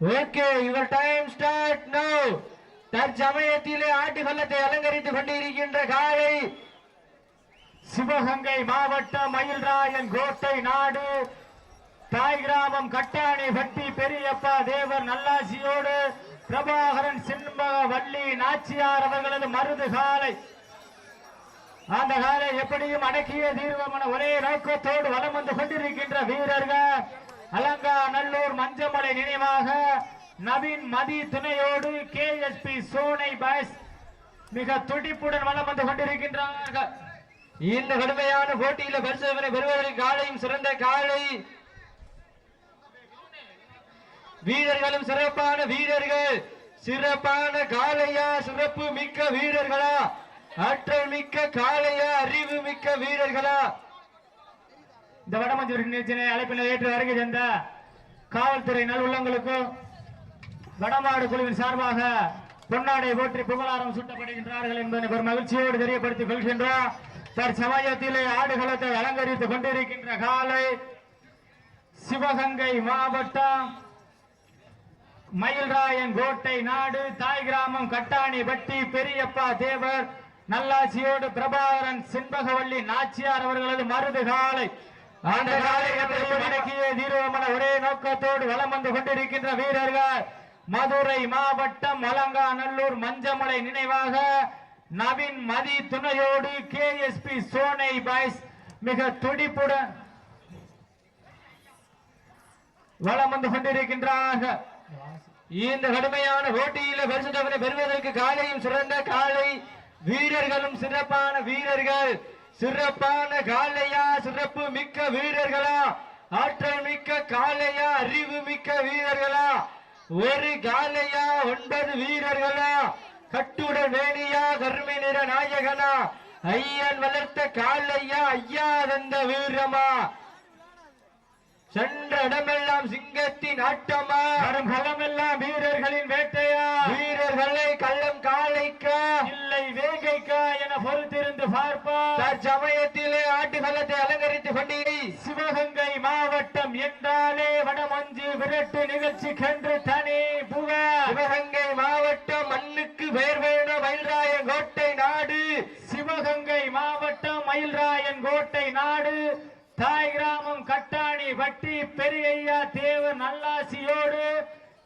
Okay your time start now தற்சமயத்திலே ஆட்டு கொல்லத்தை அலங்கரித்துக் கொண்டிருக்கின்ற காலை சிவகங்கை மாவட்டம் மயில்ராயன் கோட்டை நாடு. தாய் கிராமம் கட்டாணி பட்டி பெரியப்பா தேவர் நல்லாசியோடு பிரபாகரன் சின்பக வள்ளி நாச்சியார் அவர்களது மருது காலை. அந்த காலை எப்படியும் அடக்கிய தீர்வமான ஒரே நோக்கத்தோடு வலம் வந்து கொண்டிருக்கின்ற வீரர்கள். அலங்கா நல்லூர் மஞ்சமலை நினைவாக நவீன் மதி துணையோடு K S P Sonai boys மிக துடிப்புடன் வளம் வந்து கொண்டிருக்கின்றார்கள். இந்த கடுமையான போட்டியில பரிசோதனை பெறுவதற்கு காலையும் சிறந்த காலை. வீரர்களும் சிறப்பான வீரர்கள். சிறப்பான காளையா சிறப்பு மிக்க வீரர்களா? ஆற்றல் மிக்க காளையா அறிவு மிக்க வீரர்களா? இந்த வடமஞ்சூர் நிகழ்ச்சியினை அழைப்பினை ஏற்று வருகை தந்த காவல்துறை நல்லுள்ளங்களுக்கும் வடமாடு குழுவின் சார்பாக பொன்னாடை போற்றி புகழாரம் சூட்டப்படுகின்றார்கள் என்பதை ஒரு மகிழ்ச்சியோடு தெரியப்படுத்திக் கொள்கின்றோம். தற்சமயத்திலே ஆடுகளத்தை அலங்கரித்துக் கொண்டிருக்கின்ற காலை சிவகங்கை மாவட்டம் மயில்ராயன் கோட்டை நாடு தாய் கிராமம் கட்டாணி பட்டி பெரியப்பா தேவர் நல்லாசியோடு பிரபாகரன் சின்பகவல்லி நாச்சியார் அவர்களது மருது காலை அந்த காலை அடக்கிய தீர்வமன ஒரே நோக்கத்தோடு வலம் வந்து கொண்டிருக்கின்ற வீரர்கள் மதுரை மாவட்டம் அலங்காநல்லூர் மஞ்சமலை நினைவாக நவீன் மதி துணையோடு K S P Sonai boys மிக துடிப்புடன் வலம் வந்து கொண்டிருக்கின்றார்கள். இந்த கடுமையான போட்டியில பரிசு தொகை பெறுவதற்கு காலையும் சிறந்த காலை வீரர்களும் சிறப்பான வீரர்கள் சிறப்பான காலையா சிறப்பு மிக்க வீரர்களா ஆற்றல் மிக்க காலையா அறிவு மிக்க வீரர்களா ஒரு காலையா ஒன்பது வீரர்களா கட்டுட வேணியா கருமை நிற நாயகனா ஐயன் வளர்த்த காலையா ஐயா தந்த வீரமா. சென்ற இடமெல்லாம் சிங்கத்தின் ஆட்டமா? வரும் களமெல்லாம் வீரர்களின் வேட்டையா? வீரர்களை கள்ளம் காளைக்கா? இல்லை வேங்கைக்கா என பொறுத்திருந்து பார்ப்பார் தற்சமயத்திலே ஆட்டுகளத்தை அலங்கரித்துக் கொண்டீரை. சிவகங்கை மாவட்டம் என்றாலே வடமஞ்சு விரட்டு நிகழ்ச்சி கன்று தனி புகார் சிவகங்கை மாவட்டம் மண்ணுக்கு பெயர் வேணும் மயில்ராய கோட்டை நாடு சிவகங்கை மாவட்டம் மயில்ராயன் கோட்டை நாடு தாய் கிராமம் கட்டாணி வட்டி பெரியய்யா தேவர் நல்லாசியோடு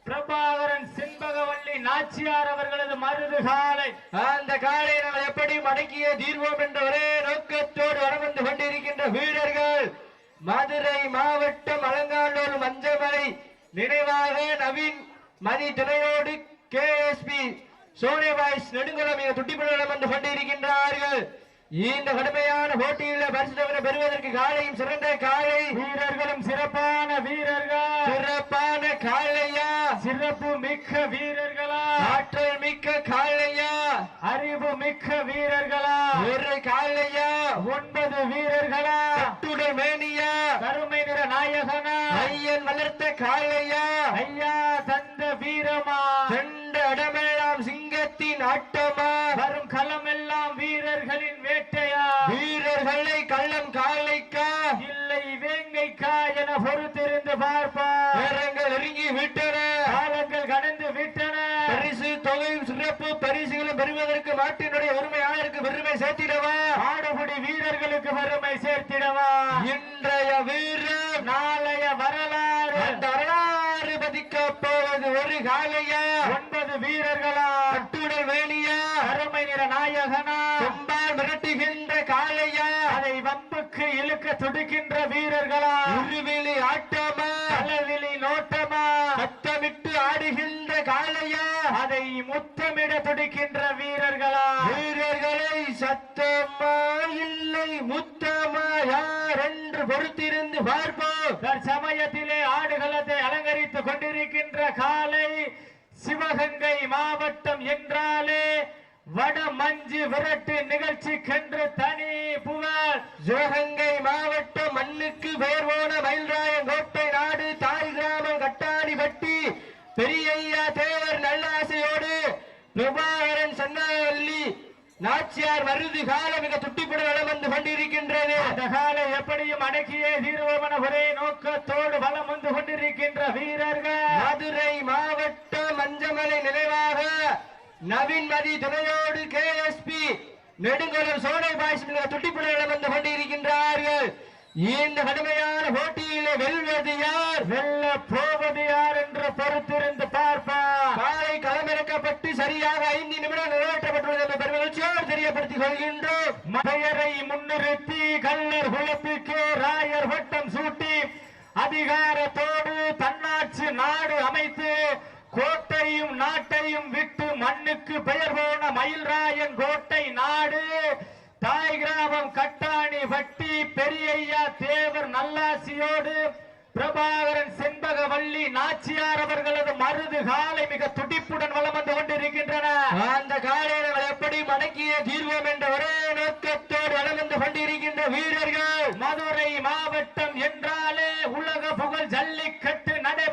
பிரபாகரன் சின்பகவல்லி நாச்சியார் அவர்களது மருது காலை. அந்த காலை நாம் எப்படி மடக்கிய தீர்வோம் என்ற ஒரே நோக்கத்தோடு வரவந்து கொண்டிருக்கின்ற வீரர்கள் மதுரை மாவட்டம் அலங்காநல்லூர் மஞ்சமலை நினைவாக நவீன் மதி துணையோடு கே எஸ் பி சோனிவாய்ஸ் நெடுங்குளம் துட்டிப்படம் வந்து கொண்டிருக்கின்றார்கள். இந்த கடுமையான போட்டியில் பரிசு தொகை பெறுவதற்கு காலையும் சிறந்த காலை. வீரர்களும் சிறப்பான வீரர்கள். சிறப்பான காளையா சிறப்பு மிக்க வீரர்களா? ஆற்றல் மிக்க காளையா? அறிவு மிக்க வீரர்களா? ஒரு காளையா? ஒன்பது வீரர்களா? கட்டுடல் மேனியா? கருமை நிற நாயகனா? ஐயன் வளர்த்த காளையா? ஐயா தந்த வீரமா? சென்ற இடமெல்லாம் சிங்கத்தின் ஆட்டமா? வரும் களமெல்லாம் வீரர்களின் வேட்டையா? வீரர்களை கள்ளம் காளைக்கா? இல்லை வேங்கைக்கா என பொறுத்திருந்து பார்ப்பார் நேரங்கள் நெருங்கி விட்டன காலங்கள் கடந்து விட்டன பரிசு தொகையும் சிறப்பு பரிசுகளும் பெறுவதற்கு நாட்டினுடைய உரிமையாளருக்கு பெருமை சேர்த்திடவா? ஆடுபுடி வீரர்களுக்கு பெருமை சேர்த்திடவா? இன்றைய வீரம் நாளைய வரலாறு. அந்த வரலாறு பதிக்க போவது ஒரு காளையா ஒன்பது வீரர்களா? கட்டுடல் வேணியா கருமை நிற நாயகனா? செம்பால் மிரட்டுகின்ற காளையா அதை வம்புக்கு இழுக்க துடிக்கின்ற வீரர்களா? உருவிலி ஆட்டமா? முத்தமிட துடிக்கின்ற வீரர்களா? வீரர்களை சத்தமா இல்லை முத்தமா யார் என்று பொறுத்திருந்து பார்ப்போம் தற்சமயத்திலே ஆடுகளத்தை அலங்கரித்துக் கொண்டிருக்கின்ற காலை சிவகங்கை மாவட்டம் என்றாலே வட மஞ்சு விரட்டு நிகழ்ச்சிக்கென்று தனி புகழ். சிவகங்கை மாவட்டம் மண்ணுக்கு பெயர் போன மயில்ராயன் கோட்டை நாடு தாய் கிராமம் கட்டாடி பட்டி பெரியய்யா தேவர் நல்லாசையோடு பிரபாகரன் சன்னாவல்லி நாச்சியார் மருது கால மிக துட்டிப்புடன் வலம் வந்து கொண்டிருக்கின்றது. அந்த காலை எப்படியும் அடக்கியே தீர்வோமன ஒரே நோக்கத்தோடு வலம் வந்து கொண்டிருக்கின்ற வீரர்கள். மதுரை மாவட்டம் மஞ்சமலை நினைவாக நவீன்மதி துணையோடு கேஎஸ்பி நெடுங்குளம் சோனை பாய்ஸ் துட்டிப்புடன் வந்து கொண்டிருக்கின்றார்கள். இந்த கடுமையான போட்டியிலே வெல்வது யார்? வெல்ல போவது யார் என்று பொறுத்திருந்து பார்ப்பார் காலை களமிறக்கப்பட்டு சரியாக ஐந்து நிமிடம் நிறைவேற்றப்பட்டுள்ளது என்ற பெருமகிழ்ச்சியோடு தெரியப்படுத்திக் கொள்கின்றோம் பெயரை முன்னிறுத்தி கல்லர் குலத்துக்கு ராயர் வட்டம் சூட்டி அதிகாரத்தோடு தன்னாட்சி நாடு அமைத்து கோட்டையும் நாட்டையும் விட்டு மண்ணுக்கு பெயர் போன மயில்ராயன் கோட்டை நாடு தாய் கிராமம் கட்டாணி வட்டி பெரியய்யா தேவர் நல்லாசியோடு பிரபாகரன் செண்பகவல்லி நாச்சியார் அவர்களது மருது காலை மிக துடிப்புடன் வலம் வந்து கொண்டிருக்கின்றன. அந்த காலையில் எப்படி மடக்கிய தீர்வோம் என்ற ஒரே நோக்கத்தோடு வந்து கொண்டிருக்கின்ற வீரர்கள். மதுரை மாவட்டம் என்றாலே உலக புகழ் ஜல்லிக்கட்டு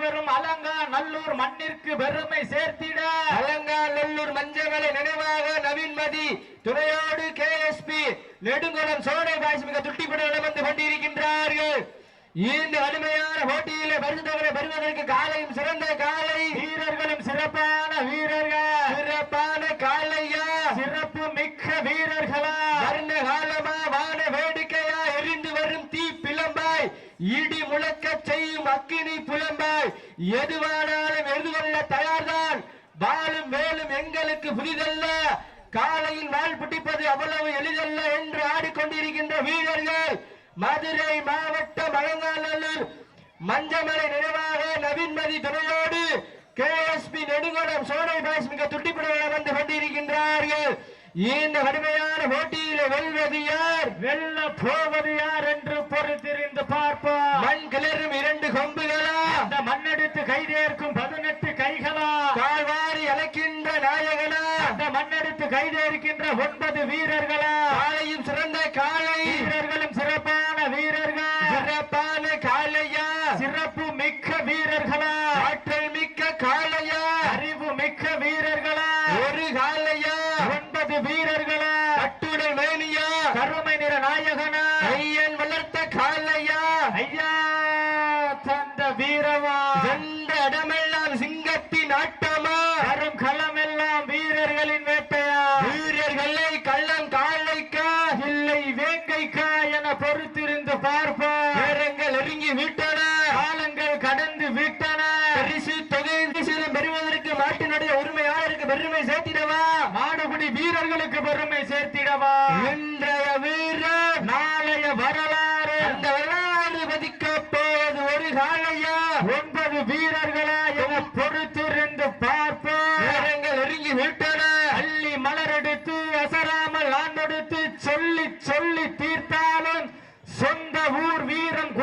நடைபெறும் அலங்கா நல்லூர் மண்ணிற்கு பெருமை சேர்த்திட. அலங்கா நல்லூர் மஞ்சங்களை நினைவாக நவீன்மதி துணையோடு பி நெடுங்குளம் சோனை பாய்ஸ் மிக துட்டிப்பட வந்து கொண்டிருக்கின்றார்கள். இந்த கடுமையான போட்டியிலே பரிசுத்தவரை பெறுவதற்கு காலையும் சிறந்த காலை வீரர்களும் சிறப்பான வீரர்கள் சிறப்பான காலையா சிறப்பு மிக்க வீரர்களா வர்ண காலமா வான வேடிக்கையா எரிந்து வரும் தீ பிளம்பாய் இடி முழக்க செய்யும் அக்கினி புலம்பாய் எதுவானாலும் எதிர்கொள்ள தயார்தான். வாழும் மேலும் எங்களுக்கு புதிதல்ல. காலையில் வாள் பிடிப்பது அவ்வளவு எளிதல்ல என்று ஆடிக்கொண்டிருக்கின்ற வீரர்கள். மதுரை மாவட்டம் அலங்காநல்லூர் மஞ்சமலை நினைவாக நவீன்மதி துணையோடு கேஎஸ்பி நெடுங்குளம் சோனை பாஸ் மிக துட்டிப்பட வந்து கொண்டிருக்கின்றார்கள். இந்த கடுமையான போட்டியில வெல்வது யார்? வெல்ல போவது யார் என்று பொறுத்திருந்து பார்ப்போம். மண் கிளறும் இரண்டு மண்ணெடுத்து கைதேர்க்கின்ற ஒன்பது வீரர்களா? காலையும் சிறந்த காலை வீரர்களும் சிறப்பான வீரர்கள். சிறப்பான காலையா சிறப்பு மிக்க வீரர்களா ஆற்றல் மிக்க காலையா அறிவு மிக்க வீரர்களா ஒரு காலையா ஒன்பது வீரர்களா கட்டுடல் மேனியா கருமை நிற நாயகனா ஐயன் வளர்த்த காலையா ஐயா தந்த வீரவா சென்ற இடமெல்லாம் சிங்கத்தின் ஆட்டமா வரும் களமெல்லாம் வீரர்களின் வேட்டையா வீரர்களை கள்ளம் காலைக்கா இல்லை வேங்கைக்கா என பொறுத்திருந்து பார் நேரங்கள் நெருங்கி விட்டன காலங்கள் கடந்து விட்டன பரிசு தொகை விசிலம் பெறுவதற்கு மாட்டினுடைய உரிமையாளருக்கு பெருமை சேர்த்திடவா மாடுபிடி வீரர்களுக்கு பெருமை சேர்த்திடவா இன்றைய வீரர் நாளைய வரலாறு அந்த வரலாறு பதிக்க போவது ஒரு காலையா ஒன்பது வீரர்களா என பொறுத்திருந்து பார்ப்போம் நேரங்கள் நெருங்கி விட்டன அள்ளி மலரெடுத்து அசராமல் ஆண்டெடுத்து சொல்லி சொல்லி தீர்த்தாலும் சொந்த ஊர் வீரம்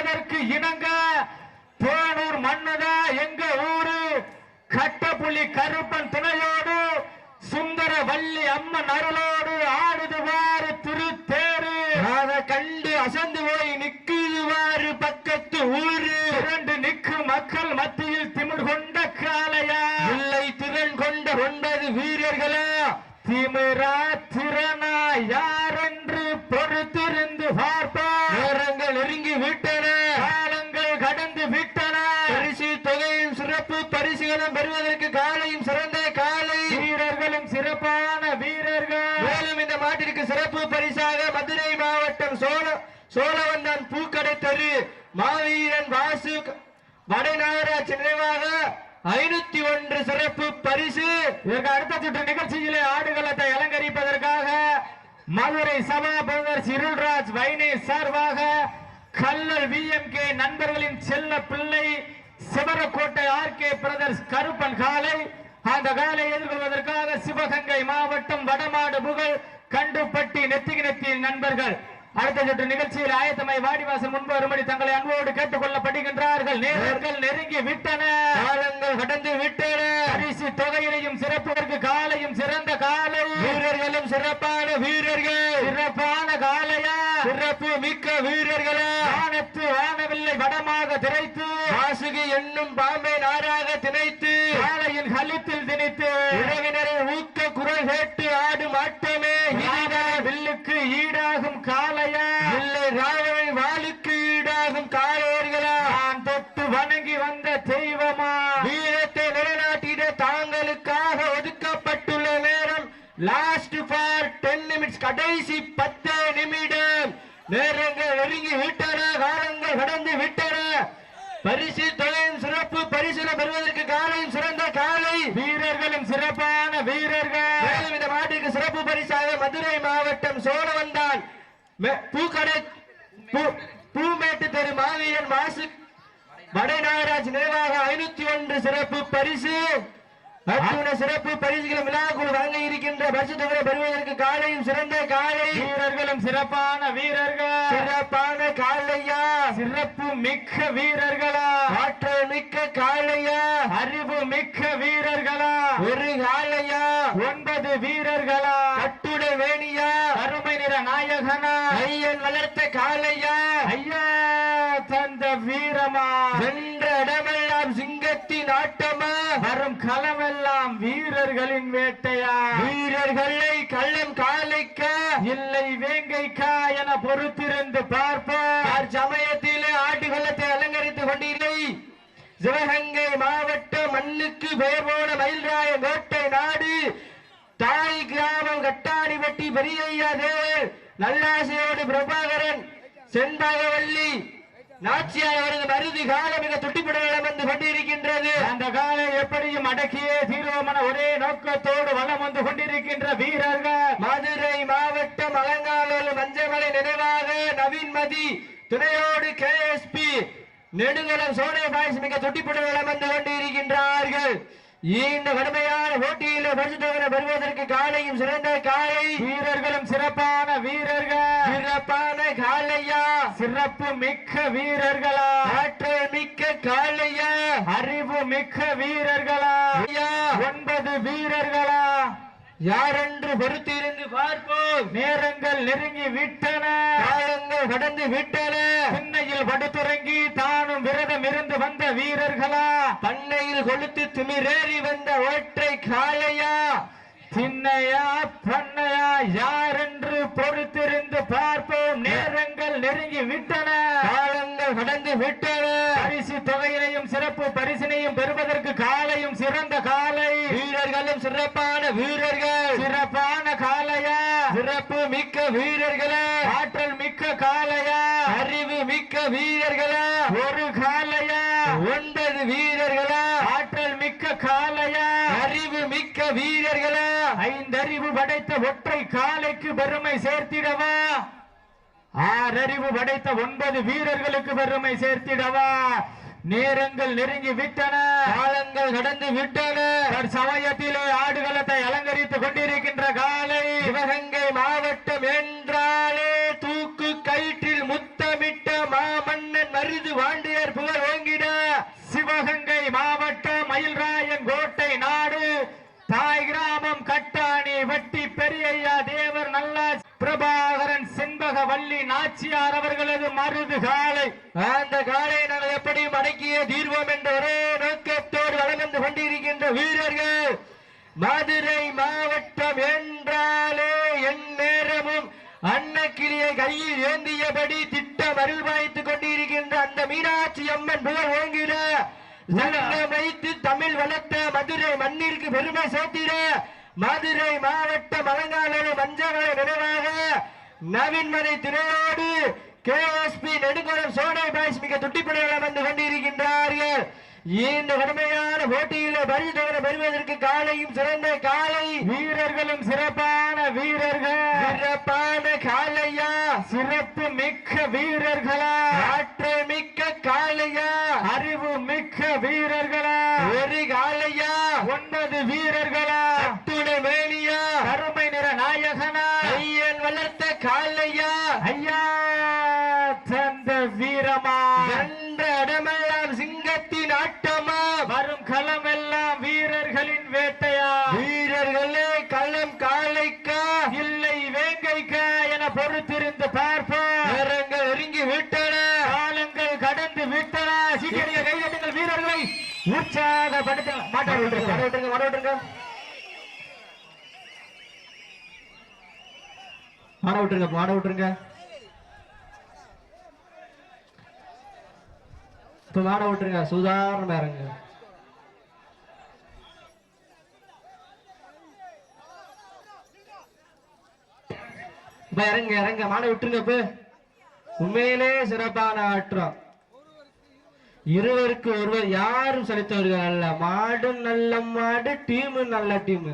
என்பதற்கு இணங்க போனூர் மன்னதா எங்க ஊரு? கட்டப்புலி கருப்பன் துணையோடு சுந்தர வள்ளி அம்மன் அருளோடு ஆடுதுவாறு திருத்தேரு. அதை கண்டு அசந்து போய் நிக்குதுவாறு பக்கத்து ஊரு. இரண்டு நிற்கும் மக்கள் மத்தியில் திமிர் கொண்ட காளையா? இல்லை திறன் கொண்ட ஒன்பது வீரர்களா? திமிரா திறனா யாரென்று பொறுத்திருந்து பார்ப்போம் நேரங்கள் நெருங்கி விட்டன காலங்கள் கடந்து விட்டன பரிசு தொகையும் சிறப்பு பரிசுகளும் பெறுவதற்கு காலையும் சிறந்த காலை வீரர்களும் சிறப்பான வீரர்கள் மேலும் இந்த மாட்டிற்கு சிறப்பு மதுரை மாவட்டம் சோழ சோழவந்தான் பூக்கடை தெரு மாவீரன் வாசு வடநாகராட்சி நினைவாக ஐநூத்தி ஒன்று சிறப்பு பரிசு. இதற்கு அடுத்த சுற்று நிகழ்ச்சியிலே ஆடுகளத்தை அலங்கரிப்பதற்காக மதுரை சபாபதிவர் சிருள்ராஜ் வைனே சார்பாக கல்லல் வி எம் கே நண்பர்களின் செல்ல பிள்ளை Sivarakottai R K brothers Karuppan காலை அந்த காலை எதிர்கொள்வதற்காக சிவகங்கை மாவட்டம் வடமாடு புகழ் கண்டுப்பட்டி நெத்திகி நெத்தி நண்பர்கள். அடுத்த சுற்று நிகழ்ச்சியில் ஆயத்தமாய் வாடிவாசல் முன்பு வரும்படி தங்களை அன்போடு கேட்டுக் கொள்ளப்படுகின்றார்கள் நேரங்கள் நெருங்கி விட்டன. காலங்கள் கடந்து விட்டன. பரிசு தொகையிலையும் சிறப்புவதற்கு காலையும் சிறந்த காலை. வீரர்களும் சிறப்பான வீரர்கள். சிறப்பான காலையா சிறப்பு மிக்க வீரர்களா. வானத்து வானவில்லை வடமாக திரைத்து. வாசுகி என்னும் பாம்பை தாங்களுக்காக ஒதுக்கப்பட்டுள்ள நேரம். லாஸ்ட் ஃபார் டென் நிமிட்ஸ் கடைசி பத்து நிமிடம். நேரங்கள் நெருங்கி விட்டன காலங்கள் கடந்து விட்டன. பரிசு தொகையின் சிறப்பு பரிசுல பெறுவதற்கு காலையும் சிறந்த காலை. வீரர்களும் சிறப்பான வீரர்கள். மேலும் இந்த மாட்டிற்கு சிறப்பு பரிசாக மதுரை மாவட்டம் சோழவந்தான் மெ- பூக்கடை பூமேட்டு தெரு மாவீரன் வாசு வடநாகராஜ் நினைவாக ஐநூத்தி ஒன்று சிறப்பு பரிசு. அத்துணை சிறப்பு பரிசுகளும் விழாக்குழு வழங்க இருக்கின்ற பரிசு தொகை பெறுவதற்கு காலையும் சிறந்த காலை. வீரர்களும் சிறப்பான வீரர்கள். சிறப்பான காலையா. சிறப்பு மிக்க வீரர்களா. ஆற்றல் மிக்க காலையா. அறிவு மிக்க வீரர்களா. ஒரு காலையா. ஒன்பது வீரர்களா. கட்டுடை வேணியா. அருமை நிற நாயகனா. ஐயன் வளர்த்த காலையா. ஐயா தந்த வீரமா. வென்ற இடமெல்லாம் சிங்கத்தின் ஆட்டமா. வரும் களமெல்லாம் வீரர்களின் வேட்டையா? வீரர்களை கள்ளம் காலைக்க இல்லை வேங்கைக்கா என பொறுத்திருந்து பார்ப்போம். சமயத்திலே ஆட்டுகளத்தை அலங்கரித்துக் கொண்டிருந்தை சிவகங்கை மாவட்ட மண்ணுக்கு பெயர் போன மயில்ராய கோட்டை நாடு தாய் கிராமம் கட்டாணிப்பட்டி பெரியய்யா தேவர் நல்லாசையோடு பிரபாகரன் செண்பகவல்லி நாச்சியார் அவரது மருதி காலம் மிக துட்டிப்படம் வந்து கொண்டிருக்கின்றது. அந்த காலை எப்படியும் அடக்கியே தீர்வமான ஒரே நோக்கத்தோடு வலம் வந்து கொண்டிருக்கின்ற வீரர்கள் மதுரை மாவட்டம் அலங்காநல்லூர் மஞ்சமலை நினைவாக நவீன்மதி துணையோடு கேஎஸ்பி நெடுங்குளம் சோனை பாய்ஸ் மிக துட்டிப்படம் வந்து கொண்டிருக்கின்றார்கள் இந்த கடுமையான போட்டியில் பரிசு தொகை பெறுவதற்கு காலையும் சிறந்த காலை. வீரர்களும் சிறப்பான வீரர்கள். சிறப்பான காலையா? சிறப்பு மிக்க வீரர்களா? ஆற்றல் மிக்க காலையா? அறிவு மிக்க வீரர்களா? ஒன்பது வீரர்களா? யாரென்று பொறுத்திருந்து பார்ப்போம். நேரங்கள் நெருங்கி விட்டன. காலங்கள் கடந்து விட்டன. திண்ணையில் படுத்துறங்கி தானும் விரதம் இருந்து வந்த வீரர்களா? பண்ணையில் கொளுத்து திமிரேறி வந்த ஒற்றை காளையா? திண்ணையா பண்ணையா யார் என்று பொறுத்திருந்து பார்ப்போம். நேரங்கள் நெருங்கி விட்டன. காலங்கள் கடந்து விட்டன. பரிசு தொகையினையும் சிறப்பு பரிசினையும் பெறுவதற்கு காலையும் சிறந்த காலை. வீரர்களும் சிறப்பான வீரர்கள். சிறப்பான காலையா? சிறப்பு மிக்க வீரர்களா. ஆற்றல் மிக்க காலையா? அறிவு மிக்க வீரர்களா. ஒரு காலையா? ஒன்பது வீரர்களா. ஆற்றல் மிக்க காலையா? அறிவு மிக்க வீரர்களா. ஐந்தறிவு படைத்த ஒற்றை காலைக்கு பெருமை சேர்த்திடவா? ஆறறிவு படைத்த ஒன்பது வீரர்களுக்கு பெருமை சேர்த்திடவா. நேரங்கள் நெருங்கி விட்டன. காலங்கள் நடந்து விட்டன. சமயத்திலே ஆடுகளத்தை அலங்கரித்துக் கொண்டிருக்கின்ற காலை. எம்ஜிஆர் அவர்களது மருது காலை அந்த காலை நாங்கள் எப்படியும் அடக்கிய தீர்வோம் என்ற ஒரே நோக்கத்தோடு வளர்ந்து கொண்டிருக்கின்ற வீரர்கள் மதுரை மாவட்டம் என்றாலே என் நேரமும் அன்னக்கிளியை கையில் ஏந்தியபடி திட்டம் அருள்பாய்த்துக் கொண்டிருக்கின்ற அந்த மீனாட்சி அம்மன் புகழ் ஓங்கிட வைத்து தமிழ் வளர்த்த மதுரை மண்ணிற்கு பெருமை சேர்த்திட மதுரை மாவட்டம் அலங்காலனை மஞ்சமலை நினைவாக நவீன்மலை திரையோடு கேஎஸ்பி நெடுங்குளம் சோனை பாய்ஸ் மிக துட்டிப்படையில் வந்து கொண்டிருக்கின்றார்கள். இந்த கடுமையான போட்டியில் பரிசு தொகை பெறுவதற்கு காலையும் சிறந்த காலை. வீரர்களும் சிறப்பான வீரர்கள். சிறப்பான காலையா? சிறப்பு மிக்க வீரர்களா? ஆற்றல் மிக்க காலையா? அறிவு மிக்க வீரர்களா? ஒரு காலையா? ஒன்பது வீரர்களா அத்துணை மேலியா கருமை நிற நாயகனா ஐயன் வளர்த்த காலையா? ஐயா தந்த வீரமா? என்ற இடமெல்லாம் சிங்கத்தின் ஆட்டமா? வரும் களமெல்லாம் வீரர்களின் வேட்டையா? வீரர்களே களம் காலைக்கா? இல்லை வேங்கைக்கா என பொறுத்திருந்து பார்ப்போம். நேரங்கள் நெருங்கி விட்டன. காலங்கள் கடந்து விட்டன. சீக்கிரம் கைதட்டுங்கள் வீரர்களை. உற்சாகப்படுத்துங்கள். மாட்ட மாட ஆட விட்டுருங்க மாட விட்டுருங்க. இப்ப மாட விட்டுருங்க சுதாரணமா இறங்க இப்ப இறங்க இறங்க மாட விட்டுருங்க இப்ப. உண்மையிலே சிறப்பான ஆற்றம். இருவருக்கு ஒருவர் யாரும் செலுத்தவர்கள் அல்ல. மாடும் நல்ல மாடு டீமு நல்ல டீம்.